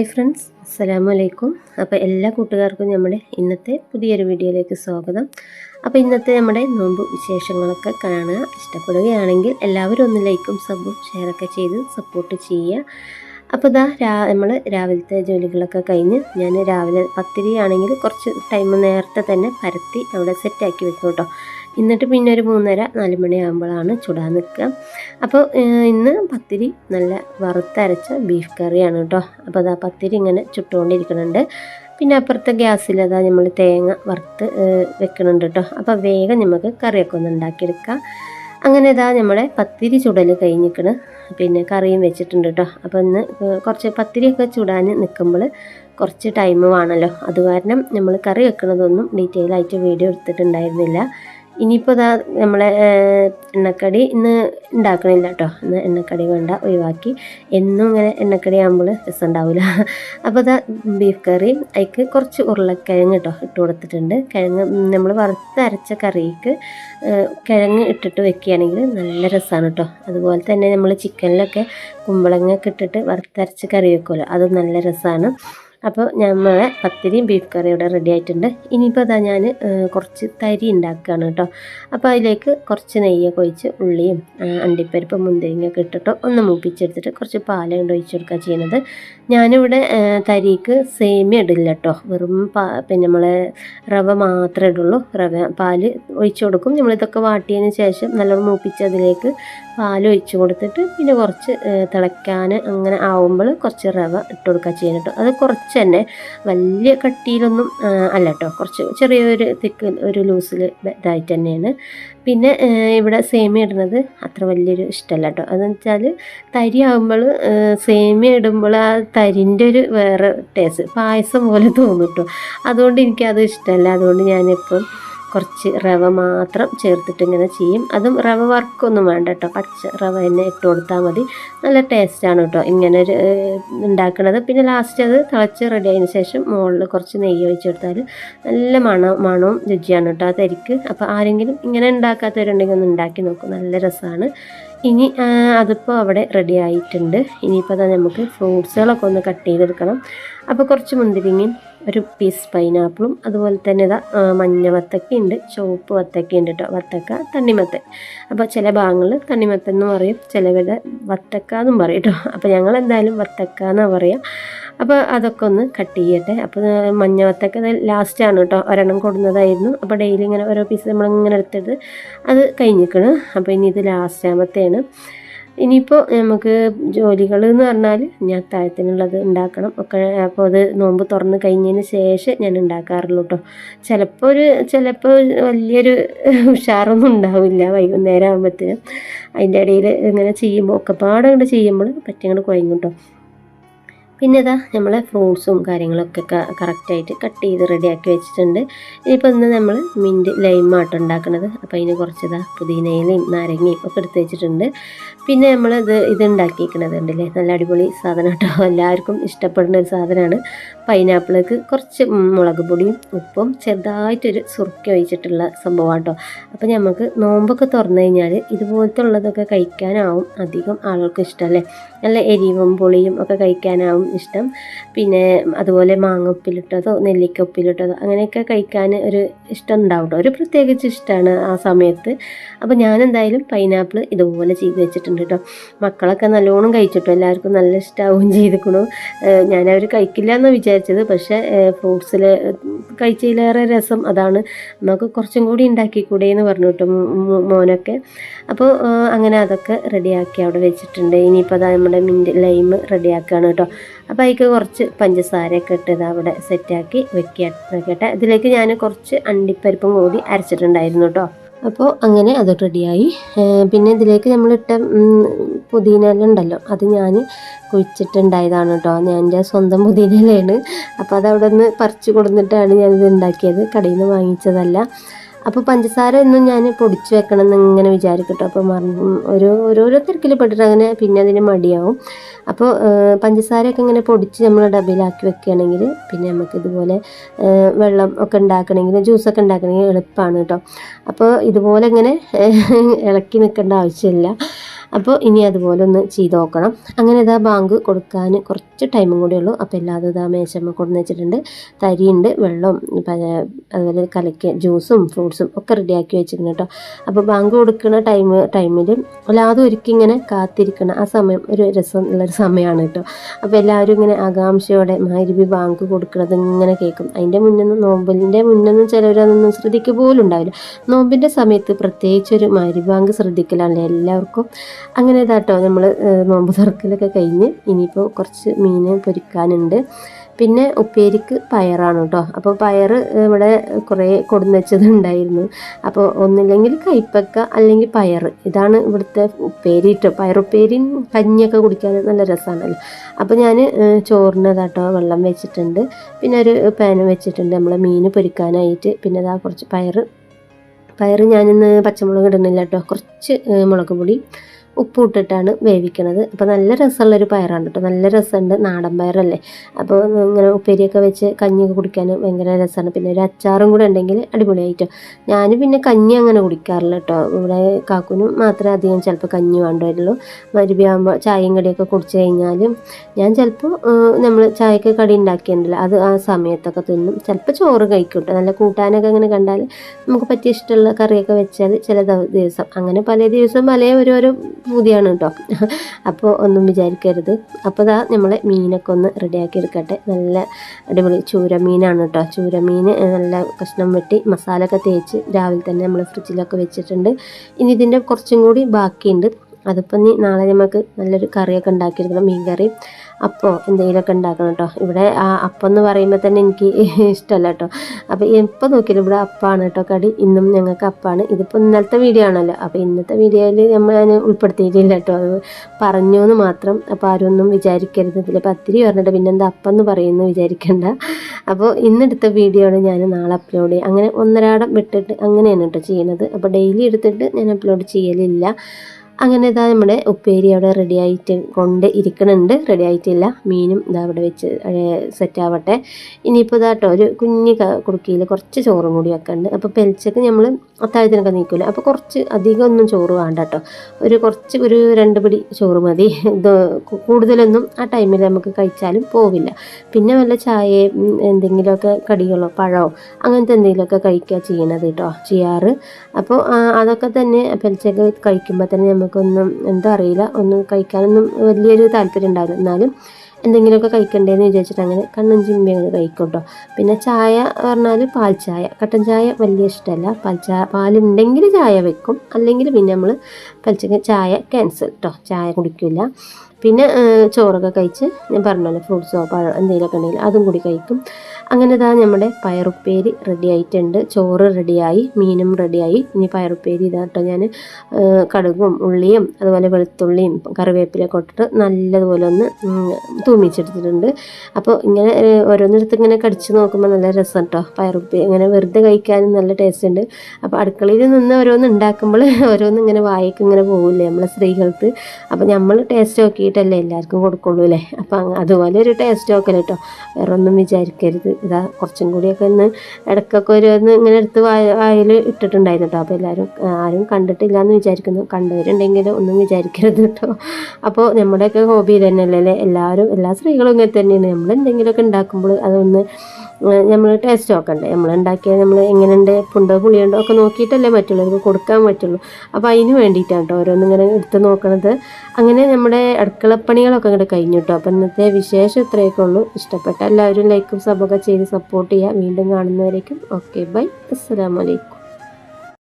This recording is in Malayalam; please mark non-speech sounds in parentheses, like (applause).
ഹായ് ഫ്രണ്ട്സ് അസ്സലാമു അലൈക്കും അപ്പോൾ എല്ലാ കൂട്ടുകാർക്കും നമ്മുടെ ഇന്നത്തെ പുതിയൊരു വീഡിയോയിലേക്ക് സ്വാഗതം. അപ്പോൾ ഇന്നത്തെ നമ്മുടെ നോമ്പ് വിശേഷങ്ങളൊക്കെ കാണുക. ഇഷ്ടപ്പെടുകയാണെങ്കിൽ എല്ലാവരും ഒന്ന് ലൈക്കും സബും ഷെയറൊക്കെ ചെയ്ത് സപ്പോർട്ട് ചെയ്യുക. അപ്പോൾ ഇതാ രാ നമ്മൾ രാവിലത്തെ ജോലികളൊക്കെ കഴിഞ്ഞ് ഞാൻ രാവിലെ പത്തിരിയാണെങ്കിൽ കുറച്ച് ടൈം നേരത്തെ തന്നെ പരത്തി അവിടെ സെറ്റാക്കി വെക്കും കേട്ടോ. എന്നിട്ട് പിന്നെ ഒരു മൂന്നര നാല് മണിയാകുമ്പോഴാണ് ചുടാൻ നിൽക്കുക. അപ്പോൾ ഇന്ന് പത്തിരി നല്ല വറുത്തരച്ച ബീഫ് കറിയാണ് കേട്ടോ. അപ്പോൾ അതാ പത്തിരി ഇങ്ങനെ ചുട്ടുകൊണ്ടിരിക്കുന്നുണ്ട്. പിന്നെ അപ്പുറത്തെ ഗ്യാസിൽ അതാ നമ്മൾ തേങ്ങ വറുത്ത് വെക്കണുണ്ട് കേട്ടോ. അപ്പോൾ വേഗം നമുക്ക് കറിയൊക്കെ ഒന്ന് ഉണ്ടാക്കിയെടുക്കാം. അങ്ങനെ ഇതാ നമ്മുടെ പത്തിരി ചുടൽ കഴിഞ്ഞിരിക്കണ്. പിന്നെ കറിയും വെച്ചിട്ടുണ്ട് കേട്ടോ. അപ്പോൾ ഇന്ന് കുറച്ച് പത്തിരിയൊക്കെ ചുടാൻ നിൽക്കുമ്പോൾ കുറച്ച് ടൈം വേണമല്ലോ. അത് കാരണം നമ്മൾ കറി വെക്കുന്നതൊന്നും ഡീറ്റെയിൽ ആയിട്ട് വീഡിയോ എടുത്തിട്ടുണ്ടായിരുന്നില്ല. ഇനിയിപ്പോൾ ഇതാ നമ്മളെ എണ്ണക്കടി ഇന്ന് ഉണ്ടാക്കണില്ല കേട്ടോ ഇന്ന് എണ്ണക്കടി വേണ്ട ഒഴിവാക്കി. എന്നും ഇങ്ങനെ എണ്ണക്കടി ആകുമ്പോൾ രസം ഉണ്ടാവില്ല (laughs) അപ്പോൾ ഇതാ ബീഫ് കറി അതിക്ക് കുറച്ച് ഉരുളക്കിഴങ്ങ് കേട്ടോ ഇട്ട് കൊടുത്തിട്ടുണ്ട്. കിഴങ്ങ് നമ്മൾ വറുത്തരച്ച കറിക്ക് കിഴങ്ങ് ഇട്ടിട്ട് വെക്കുകയാണെങ്കിൽ നല്ല രസമാണ് കേട്ടോ അതുപോലെ തന്നെ നമ്മൾ ചിക്കനിലൊക്കെ കുമ്പളങ്ങയൊക്കെ ഇട്ടിട്ട് വറുത്തരച്ച് കറി വെക്കുമല്ലോ അത് നല്ല രസമാണ് അപ്പോൾ നമ്മളെ പത്തിരിയും ബീഫ് കറിയും ഇവിടെ റെഡി ആയിട്ടുണ്ട്. ഇനിയിപ്പോൾ അതാ ഞാൻ കുറച്ച് തരി ഉണ്ടാക്കുകയാണ് കേട്ടോ. അപ്പോൾ അതിലേക്ക് കുറച്ച് നെയ്യൊക്കെ ഒഴിച്ച് ഉള്ളിയും അണ്ടിപ്പരിപ്പ് മുന്തിരിങ്ങയൊക്കെ ഇട്ടിട്ട് ഒന്ന് മൂപ്പിച്ചെടുത്തിട്ട് കുറച്ച് പാലും കൊണ്ട് ഒഴിച്ചു കൊടുക്കുക ചെയ്യുന്നത്. ഞാനിവിടെ തരിക്ക് സേമിയ ഇടില്ല കേട്ടോ വെറും പാ പിന്നെ നമ്മളെ റവ മാത്രമേ ഇടുള്ളൂ. റവ പാൽ ഒഴിച്ചു കൊടുക്കും. നമ്മളിതൊക്കെ വാട്ടിയതിന് ശേഷം നല്ലോണം മൂപ്പിച്ചതിലേക്ക് പാൽ ഒഴിച്ചു കൊടുത്തിട്ട് പിന്നെ കുറച്ച് തിളയ്ക്കാൻ അങ്ങനെ ആവുമ്പോൾ കുറച്ച് റവ ഇട്ട് കൊടുക്കുക ചെയ്യാൻ കേട്ടോ അത് കുറച്ച് തന്നെ. വലിയ കട്ടിയിലൊന്നും അല്ല കേട്ടോ കുറച്ച് ചെറിയൊരു തിക്ക് ഒരു ലൂസിൽ ഇതായിട്ട് തന്നെയാണ്. പിന്നെ ഇവിടെ സേമിയ ഇടുന്നത് അത്ര വലിയൊരു ഇഷ്ടമല്ല കേട്ടോ. അതെന്ന് വെച്ചാൽ തരി ആകുമ്പോൾ സേമിയ ഇടുമ്പോൾ ആ തരിന്റെ ഒരു വേറെ ടേസ്റ്റ് പായസം പോലെ തോന്നും കേട്ടോ. അതുകൊണ്ട് എനിക്കത് ഇഷ്ടമല്ല. അതുകൊണ്ട് ഞാനിപ്പം കുറച്ച് റവ മാത്രം ചേർത്തിട്ട് ഇങ്ങനെ ചെയ്യും. അതും റവ വർക്കൊന്നും വേണ്ട കേട്ടോ. പച്ച റവ തന്നെ ഇട്ട് കൊടുത്താൽ മതി. നല്ല ടേസ്റ്റാണ് കേട്ടോ ഇങ്ങനെ ഒരു ഉണ്ടാക്കുന്നത് പിന്നെ ലാസ്റ്റ് അത് തിളച്ച് റെഡി ആയതിനു ശേഷം മുകളിൽ കുറച്ച് നെയ്യ് ഒഴിച്ച് കൊടുത്താൽ നല്ല മണം മണവും രുചിയാണ് കേട്ടോ ആ തരിക്ക്. അപ്പോൾ ആരെങ്കിലും ഇങ്ങനെ ഉണ്ടാക്കാത്തവരുണ്ടെങ്കിൽ ഒന്ന് ഉണ്ടാക്കി നോക്കും. നല്ല രസമാണ് ഇനി അതിപ്പോൾ അവിടെ റെഡി ആയിട്ടുണ്ട്. ഇനിയിപ്പോൾ അതാ നമുക്ക് ഫ്രൂട്ട്സുകളൊക്കെ ഒന്ന് കട്ട് ചെയ്തെടുക്കണം. അപ്പോൾ കുറച്ച് മുന്തിരിങ്ങയും ഒരു പീസ് പൈനാപ്പിളും അതുപോലെ തന്നെ ഇതാ മഞ്ഞ വത്തക്ക ഉണ്ട് ചുവപ്പ് വത്തക്ക ഉണ്ട് കേട്ടോ വത്തക്ക തണ്ണിമത്തൻ. അപ്പോൾ ചില ഭാഗങ്ങളിൽ തണ്ണിമത്തൻ എന്ന് പറയും ചിലവരുടെ വത്തക്ക എന്നും പറയും കേട്ടോ അപ്പോൾ ഞങ്ങൾ എന്തായാലും വത്തക്ക എന്നാണ് പറയുക അപ്പോൾ അതൊക്കെ ഒന്ന് കട്ട് ചെയ്യട്ടെ. അപ്പോൾ മഞ്ഞ വത്തക്ക ലാസ്റ്റാണ് കേട്ടോ ഒരെണ്ണം കൊടുന്നതായിരുന്നു. അപ്പോൾ ഡെയിലി ഇങ്ങനെ ഓരോ പീസ് നമ്മളിങ്ങനെ എടുത്തിട്ട് അത് കഴിഞ്ഞിരിക്കണം അപ്പോൾ ഇനി ഇത് ലാസ്റ്റാമത്തെയാണ് ഇനിയിപ്പോൾ നമുക്ക് ജോലികൾ എന്ന് പറഞ്ഞാൽ ഞാൻ താഴത്തിനുള്ളത് ഉണ്ടാക്കണം. ഒക്കെ അപ്പോൾ അത് നോമ്പ് തുറന്ന് കഴിഞ്ഞതിന് ശേഷം ഞാൻ ഉണ്ടാക്കാറുള്ളൂ കേട്ടോ ചിലപ്പോൾ ഒരു ചിലപ്പോൾ വലിയൊരു ഉഷാറൊന്നും ഉണ്ടാവില്ല വൈകുന്നേരം ആകുമ്പോഴത്തേനും അതിന്റെ ഇടയിൽ ഇങ്ങനെ ചെയ്യുമ്പോൾ ഒക്കെപ്പാടങ്ങോട്ട് പാടെ ചെയ്യുമ്പോൾ പറ്റിയങ്ങോട്ട് കുഴങ്ങും കേട്ടോ പിന്നെ ഇതാ നമ്മൾ ഫ്രൂട്ട്സും കാര്യങ്ങളൊക്കെ കറക്റ്റായിട്ട് കട്ട് ചെയ്ത് റെഡിയാക്കി വെച്ചിട്ടുണ്ട്. ഇനിയിപ്പോൾ ഇന്ന് നമ്മൾ മിന്റ് ലൈമാട്ട് ഉണ്ടാക്കുന്നത് അപ്പോൾ അതിന് കുറച്ച് ഇതാ പുതിനയിലയും നാരങ്ങയും ഒക്കെ എടുത്ത് വെച്ചിട്ടുണ്ട്. പിന്നെ നമ്മൾ ഇത് ഇത് ഉണ്ടാക്കിയിരിക്കുന്നത് ഉണ്ടല്ലേ നല്ല അടിപൊളി സാധനം കേട്ടോ (laughs) എല്ലാവർക്കും ഇഷ്ടപ്പെടുന്ന ഒരു സാധനമാണ്. പൈനാപ്പിളേക്ക് കുറച്ച് മുളക് പൊടിയും ഉപ്പും ചെറുതായിട്ടൊരു സുറുക്കി ഒഴിച്ചിട്ടുള്ള സംഭവമാണ് കേട്ടോ അപ്പോൾ നമുക്ക് നോമ്പൊക്കെ തുറന്നു കഴിഞ്ഞാൽ ഇതുപോലത്തെ ഉള്ളതൊക്കെ കഴിക്കാനാവും അധികം ആളുകൾക്ക് ഇഷ്ടമല്ലേ നല്ല എരിവും പുളിയും ഒക്കെ കഴിക്കാനാവും ഇഷ്ടം. പിന്നെ അതുപോലെ മാങ്ങ ഉപ്പിലിട്ടതോ നെല്ലിക്ക ഉപ്പിലിട്ടതോ അങ്ങനെയൊക്കെ കഴിക്കാൻ ഒരു ഇഷ്ടം ഉണ്ടാവും ഒരു പ്രത്യേകിച്ച് ഇഷ്ടമാണ് ആ സമയത്ത്. അപ്പോൾ ഞാൻ എന്തായാലും പൈനാപ്പിൾ ഇതുപോലെ ചെയ്ത് വെച്ചിട്ടുണ്ട് കേട്ടോ. മക്കളൊക്കെ നല്ലോണം കഴിച്ചിട്ടോ? എല്ലാവർക്കും നല്ല ഇഷ്ടമാവുകയും ചെയ്തിക്കണു ഏഹ് ഞാനവർ കഴിക്കില്ല എന്ന് വിചാരിച്ചത്. പക്ഷേ ഫ്രൂട്ട്സിൽ കഴിച്ചതിലേറെ രസം അതാണ്. നമുക്ക് കുറച്ചും കൂടി ഉണ്ടാക്കിക്കൂടെ എന്ന് പറഞ്ഞു കേട്ടോ മോനൊക്കെ. അപ്പോൾ അങ്ങനെ അതൊക്കെ റെഡിയാക്കി അവിടെ വെച്ചിട്ടുണ്ട്. ഇനിയിപ്പോൾ അതാ നമ്മുടെ മിന്റ് ലൈം റെഡിയാക്കുകയാണ് കേട്ടോ. അപ്പോൾ അതിലേക്ക് കുറച്ച് പഞ്ചസാരയൊക്കെ ഇട്ട് ഇത് അവിടെ സെറ്റാക്കി വെക്കുക. വെക്കട്ടെ. ഇതിലേക്ക് ഞാൻ കുറച്ച് അണ്ടിപ്പരിപ്പും കൂടി അരച്ചിട്ടുണ്ടായിരുന്നു കേട്ടോ. അപ്പോൾ അങ്ങനെ അത് റെഡിയായി. പിന്നെ ഇതിലേക്ക് നമ്മളിട്ട പുതിനയില പുതിന ഉണ്ടല്ലോ അത് ഞാൻ കുഴിച്ചിട്ടുണ്ടായതാണ് കേട്ടോ. ഞാൻ എന്റെ സ്വന്തം പുതിന അപ്പോൾ അത് അവിടെ നിന്ന് പറിച്ചു കൊടുത്തിട്ടാണ് ഞാനിത് ഉണ്ടാക്കിയത്. കടയിൽ നിന്ന് വാങ്ങിച്ചതല്ല. അപ്പോൾ പഞ്ചസാര ഒന്നും ഞാൻ പൊടിച്ച് വെക്കണം എന്ന് ഇങ്ങനെ വിചാരിക്കട്ടോ. അപ്പോൾ മറന്നു ഓരോ ഓരോരോ തിരക്കിൽ പെട്ടിട്ട് അങ്ങനെ പിന്നെ അതിന് മടിയാവും. അപ്പോൾ പഞ്ചസാരയൊക്കെ ഇങ്ങനെ പൊടിച്ച് നമ്മൾ ഡബയിലാക്കി വെക്കുകയാണെങ്കിൽ പിന്നെ നമുക്ക് ഇതുപോലെ വെള്ളം ഒക്കെ ഉണ്ടാക്കണമെങ്കിൽ ജ്യൂസൊക്കെ ഉണ്ടാക്കണമെങ്കിൽ എളുപ്പമാണ് കേട്ടോ. അപ്പോൾ ഇതുപോലെ ഇങ്ങനെ ഇളക്കി നിൽക്കേണ്ട ആവശ്യമില്ല. അപ്പോൾ ഇനി അതുപോലെ ഒന്ന് ചെയ്ത് നോക്കണം. അങ്ങനെ ഇതാ ബാങ്ക് കൊടുക്കാൻ കുറച്ച് ടൈമും കൂടെ ഉള്ളൂ. അപ്പോൾ എല്ലാതും ഇതാ മേശമ്മ കൊടുന്ന് വെച്ചിട്ടുണ്ട്. തരിയുണ്ട് വെള്ളം അതുപോലെ കലയ്ക്ക് ജ്യൂസും ഫ്രൂട്ട്സും ഒക്കെ റെഡിയാക്കി വെച്ചിട്ടുണ്ട് കേട്ടോ. അപ്പോൾ ബാങ്ക് കൊടുക്കുന്ന ടൈം ടൈമിൽ എല്ലാതും ഒരുക്കി ഇങ്ങനെ കാത്തിരിക്കണം. ആ സമയം ഒരു രസം ഉള്ളൊരു സമയമാണ് കേട്ടോ. അപ്പോൾ എല്ലാവരും ഇങ്ങനെ ആകാംക്ഷയോടെ മാരുവി ബാങ്ക് കൊടുക്കുന്നത് ഇങ്ങനെ കേൾക്കും. അതിന്റെ മുന്നൊന്നും നോമ്പിന്റെ മുന്നൊന്നും ചിലവരതൊന്നും ശ്രദ്ധിക്കുക പോലും ഉണ്ടാവില്ല. നോമ്പിന്റെ സമയത്ത് പ്രത്യേകിച്ചൊരു മാരുവി ബാങ്ക് ശ്രദ്ധിക്കലാണല്ലോ എല്ലാവർക്കും. അങ്ങനെ ഇതാട്ടോ നമ്മൾ നോമ്പ് തുറക്കലൊക്കെ കഴിഞ്ഞ് ഇനിയിപ്പോൾ കുറച്ച് മീൻ പൊരിക്കാനുണ്ട്. പിന്നെ ഉപ്പേരിക്ക് പയറാണ് കേട്ടോ അപ്പോൾ പയർ ഇവിടെ കുറേ കൊടുന്ന് വെച്ചതുണ്ടായിരുന്നു. അപ്പോൾ ഒന്നില്ലെങ്കിൽ കൈപ്പക്ക അല്ലെങ്കിൽ പയർ ഇതാണ് ഇവിടുത്തെ ഉപ്പേരി കേട്ടോ പയറുപ്പേരിയും കഞ്ഞിയൊക്കെ കുടിക്കാൻ നല്ല രസമാണല്ലോ അപ്പോൾ ഞാൻ ചോറിനതാട്ടോ വെള്ളം വെച്ചിട്ടുണ്ട്. പിന്നെ ഒരു പാൻ വെച്ചിട്ടുണ്ട്. നമ്മൾ മീൻ പൊരിക്കാനായിട്ട്. പിന്നെ അതാ കുറച്ച് പയർ പയർ ഞാനിന്ന് പച്ചമുളക് ഇടുന്നില്ല കേട്ടോ കുറച്ച് മുളക് പൊടി. ഉപ്പ് വേവിക്കുന്നത് അപ്പോൾ നല്ല രസമുള്ളൊരു പയറാണ് കേട്ടോ. നല്ല രസമുണ്ട്. നാടൻ പയറല്ലേ. അപ്പോൾ ഇങ്ങനെ ഉപ്പേരിയൊക്കെ വെച്ച് കഞ്ഞിയൊക്കെ കുടിക്കാൻ ഭയങ്കര രസമാണ്. പിന്നെ ഒരു അച്ചാറും കൂടെ ഉണ്ടെങ്കിൽ അടിപൊളിയായിട്ടോ. ഞാൻ പിന്നെ കഞ്ഞി അങ്ങനെ കുടിക്കാറില്ല കേട്ടോ. ഇവിടെ കാക്കുനും മാത്രമേ അധികം ചിലപ്പോൾ കഞ്ഞി വേണ്ടുള്ളൂ മരുവിയാകുമ്പോൾ ചായയും കടിയൊക്കെ കുടിച്ച് കഴിഞ്ഞാലും ഞാൻ ചിലപ്പോൾ നമ്മൾ ചായക്ക് കടി ഉണ്ടാക്കിയിട്ടുണ്ടല്ലോ അത് ആ സമയത്തൊക്കെ തിന്നും. ചിലപ്പോൾ ചോറ് കഴിക്കും കേട്ടോ. നല്ല കൂട്ടാനൊക്കെ അങ്ങനെ കണ്ടാൽ നമുക്ക് പറ്റിയ ഇഷ്ടമുള്ള കറിയൊക്കെ വെച്ചാൽ ചില ദവ- ദിവസം. അങ്ങനെ പല ദിവസം പല ഓരോരോ പൂതിയാണ് കേട്ടോ അപ്പോൾ ഒന്നും വിചാരിക്കരുത്. അപ്പോൾ ഇതാ നമ്മൾ മീനൊക്കെ ഒന്ന് റെഡിയാക്കി എടുക്കട്ടെ. നല്ല അടിപൊളി ചൂരമീനാണ് കേട്ടോ ചൂരമീൻ നല്ല കഷ്ണം വെട്ടി മസാല ഒക്കെ തേച്ച് രാവിലെ തന്നെ നമ്മൾ ഫ്രിഡ്ജിലൊക്കെ വെച്ചിട്ടുണ്ട്. ഇനി ഇതിന്റെ കുറച്ചും കൂടി ബാക്കിയുണ്ട്. അതിപ്പോൾ ഇനി നാളെ നമുക്ക് നല്ലൊരു കറിയൊക്കെ ഉണ്ടാക്കിയെടുക്കണം മീൻ കറി അപ്പോൾ എന്തെങ്കിലുമൊക്കെ ഉണ്ടാക്കണം കേട്ടോ ഇവിടെ ആ അപ്പം എന്ന് പറയുമ്പോൾ തന്നെ എനിക്ക് (laughs) ഇഷ്ടമല്ല കേട്ടോ അപ്പോൾ എപ്പോൾ നോക്കിയാലും ഇവിടെ അപ്പാണ് കേട്ടോ കടി ഇന്നും ഞങ്ങൾക്ക് അപ്പാണ്. ഇതിപ്പോൾ ഇന്നത്തെ വീഡിയോ ആണല്ലോ. അപ്പോൾ ഇന്നത്തെ വീഡിയോയിൽ നമ്മൾ അതിന് ഉൾപ്പെടുത്തിയിട്ടില്ല കേട്ടോ അത് പറഞ്ഞു എന്ന് മാത്രം. അപ്പോൾ ആരും ഒന്നും വിചാരിക്കരുത്. ഇതിൽ പത്തിരി പറഞ്ഞിട്ട് പിന്നെ എന്താ അപ്പം എന്ന് പറയുന്നു വിചാരിക്കണ്ട. അപ്പോൾ ഇന്നെടുത്ത വീഡിയോ ആണ് ഞാൻ നാളെ അപ്ലോഡ് ചെയ്യുക അങ്ങനെ ഒന്നരാടം വിട്ടിട്ട് അങ്ങനെയാണ് കേട്ടോ ചെയ്യുന്നത് അപ്പോൾ ഡെയിലി എടുത്തിട്ട് ഞാൻ അപ്ലോഡ് ചെയ്യലില്ല. അങ്ങനെ ഇതാ നമ്മുടെ ഉപ്പേരി അവിടെ റെഡി ആയിട്ട് കൊണ്ട് ഇരിക്കണുണ്ട്. റെഡി ആയിട്ടില്ല. മീനും ഇതാ അവിടെ വെച്ച് സെറ്റ് ആവട്ടെ. ഇനിയിപ്പോൾ ഇതാട്ടോ ഒരു കുഞ്ഞി കുടുക്കിയിൽ കുറച്ച് ചോറും കൂടി വെക്കുന്നുണ്ട് അപ്പോൾ പെൽച്ചക്ക് നമ്മൾ അത്താഴത്തിനൊക്കെ നീക്കില്ല അപ്പോൾ കുറച്ച് അധികം ഒന്നും ചോറ് വേണ്ട കേട്ടോ ഒരു കുറച്ച് ഒരു രണ്ട് പിടി ചോറ് മതി. കൂടുതലൊന്നും ആ ടൈമിൽ നമുക്ക് കഴിച്ചാലും പോവില്ല. പിന്നെ വല്ല ചായയും ഉം, എന്തെങ്കിലുമൊക്കെ കടികളോ പഴമോ അങ്ങനത്തെ എന്തെങ്കിലുമൊക്കെ കഴിക്കുക ചെയ്യണത് കേട്ടോ ചെയ്യാറ്. അപ്പോൾ അതൊക്കെ തന്നെ പെൽച്ചക്ക് കഴിക്കുമ്പോൾ തന്നെ നമുക്കൊന്നും എന്താ അറിയില്ല. ഒന്നും കഴിക്കാനൊന്നും വലിയൊരു താല്പര്യം ഉണ്ടാവില്ല. എന്നാലും എന്തെങ്കിലുമൊക്കെ കഴിക്കണ്ടേന്ന് വിചാരിച്ചിട്ട് അങ്ങനെ കണ്ണും ചിമ്മി അങ്ങനെ കഴിക്കും കേട്ടോ പിന്നെ ചായ പറഞ്ഞാൽ പാൽ ചായ. കട്ടൻ ചായ വലിയ ഇഷ്ടമല്ല പാൽ ചായ പാലുണ്ടെങ്കിൽ ചായ വെക്കും. അല്ലെങ്കിൽ പിന്നെ നമ്മൾ പലിച്ചക്ക് ചായ ക്യാൻസൽ കേട്ടോ ചായ കുടിക്കില്ല പിന്നെ ചോറൊക്കെ കഴിച്ച് ഞാൻ പറഞ്ഞല്ലോ ഫ്രൂട്ട്സോ പഴം എന്തെങ്കിലുമൊക്കെ ഉണ്ടെങ്കിൽ അതും കൂടി കഴിക്കും. അങ്ങനെ ഇതാ നമ്മുടെ പയറുപ്പേരി റെഡി ആയിട്ടുണ്ട്. ചോറ് റെഡിയായി. മീനും റെഡിയായി. ഇനി പയറുപ്പേരി ഇതാ കേട്ടോ ഞാൻ കടുകും ഉള്ളിയും അതുപോലെ വെളുത്തുള്ളിയും കറിവേപ്പിലൊക്കെ ഇട്ടിട്ട് നല്ലതുപോലെ ഒന്ന് തൂമിച്ചെടുത്തിട്ടുണ്ട്. അപ്പോൾ ഇങ്ങനെ ഓരോന്നിടത്ത് ഇങ്ങനെ കടിച്ച് നോക്കുമ്പോൾ നല്ല രസം കേട്ടോ പയറുപ്പി ഇങ്ങനെ വെറുതെ കഴിക്കാനും നല്ല ടേസ്റ്റ് ഉണ്ട്. അപ്പോൾ അടുക്കളയിൽ നിന്ന് ഓരോന്ന് ഉണ്ടാക്കുമ്പോൾ (laughs) ഓരോന്ന് ഇങ്ങനെ വായിക്ക് ഇങ്ങനെ പോകില്ലേ നമ്മളെ സ്ത്രീകൾക്ക്. അപ്പോൾ നമ്മൾ ടേസ്റ്റ് നോക്കിയിട്ടല്ലേ എല്ലാവർക്കും കൊടുക്കുള്ളൂ അല്ലേ അപ്പോൾ അതുപോലെ ഒരു ടേസ്റ്റ് നോക്കൽ കേട്ടോ വേറെ ഒന്നും വിചാരിക്കരുത്. ഇതാ കുറച്ചും കൂടിയൊക്കെ ഒന്ന് ഇടയ്ക്കൊക്കെ ഒരു ഇങ്ങനെ എടുത്ത് വായ വായിൽ ഇട്ടിട്ടുണ്ടായിരുന്നു കേട്ടോ അപ്പോൾ എല്ലാവരും ആരും കണ്ടിട്ടില്ല എന്ന് വിചാരിക്കുന്നു. കണ്ടവരുണ്ടെങ്കിൽ ഒന്നും വിചാരിക്കരുത് കേട്ടോ അപ്പോൾ നമ്മുടെയൊക്കെ ഹോബി തന്നെയല്ലേ എല്ലാവരും എല്ലാ സ്ത്രീകളും ഇങ്ങനെ തന്നെയാണ്. നമ്മൾ എന്തെങ്കിലുമൊക്കെ ഉണ്ടാക്കുമ്പോൾ അതൊന്ന് നമ്മൾ ടേസ്റ്റ് നോക്കണ്ടേ. നമ്മൾ ഉണ്ടാക്കിയാൽ നമ്മൾ എങ്ങനെയുണ്ട് പുണ്ടോ പുളിയുണ്ടോ ഒക്കെ നോക്കിയിട്ടല്ലേ മറ്റുള്ളവർക്ക് കൊടുക്കാൻ പറ്റുള്ളൂ. അപ്പോൾ അതിന് വേണ്ടിയിട്ടാണ് കേട്ടോ ഓരോന്നിങ്ങനെ എടുത്ത് നോക്കണത്. അങ്ങനെ നമ്മുടെ അടുക്കളപ്പണികളൊക്കെ ഇങ്ങോട്ട് കഴിഞ്ഞു കേട്ടോ അപ്പോൾ ഇന്നത്തെ വിശേഷം ഇത്രയൊക്കെ ഉള്ളൂ. ഇഷ്ടപ്പെട്ട എല്ലാവരും ലൈക്കും സബൊക്കെ ചെയ്ത് സപ്പോർട്ട് ചെയ്യുക വീണ്ടും കാണുന്നവരേക്കും ഓക്കെ ബൈ അസ്സലാമലൈക്കും